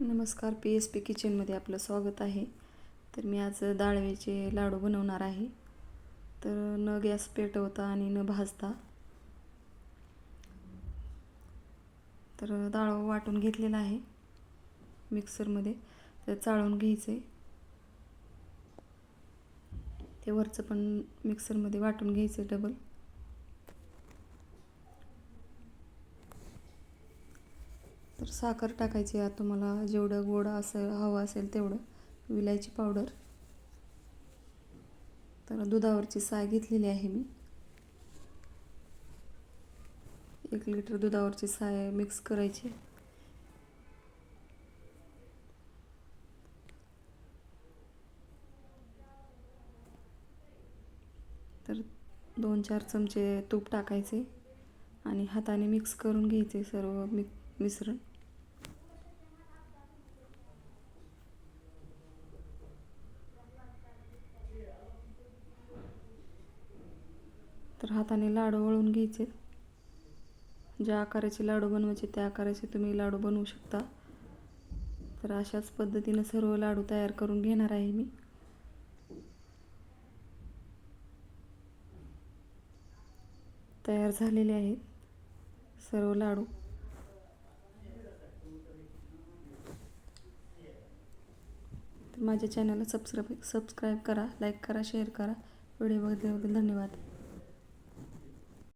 नमस्कार P S P किचनमध्ये आपलं स्वागत आहे. तर मी आज डाळव्याचे लाडू बनवणार आहे. तर न गॅस पेटवता आणि न भाजता तर डाळ वाटून घेतलेला आहे मिक्सरमध्ये. तर चाळून घ्यायचं. आहे ते वरचं पण मिक्सरमध्ये वाटून घ्यायचं आहे डबल. तर साखर टाकायची आहे तुम्हाला जेवढं गोड असं हवं असेल तेवढं. विलायची पावडर. तर दुधावरची साय घेतलेली आहे मी. एक लिटर दुधावरची साय मिक्स करायची. तर दोन चार चमचे तूप टाकायचे आणि हाताने मिक्स करून घ्यायचे सर्व मिक मिश्रण. तर हाताने लाडू वळून घ्यायचे. ज्या आकाराचे लाडू बनवायचे त्या आकाराचे तुम्ही लाडू बनवू शकता. तर अशाच पद्धतीनं सर्व लाडू तयार करून घेणार आहे मी. तयार झालेले आहेत सर्व लाडू. तर माझ्या चॅनलला सबस्क्राईब सबस्क्राईब करा लाईक करा शेअर करा. व्हिडिओ बघितल्याबद्दल धन्यवाद.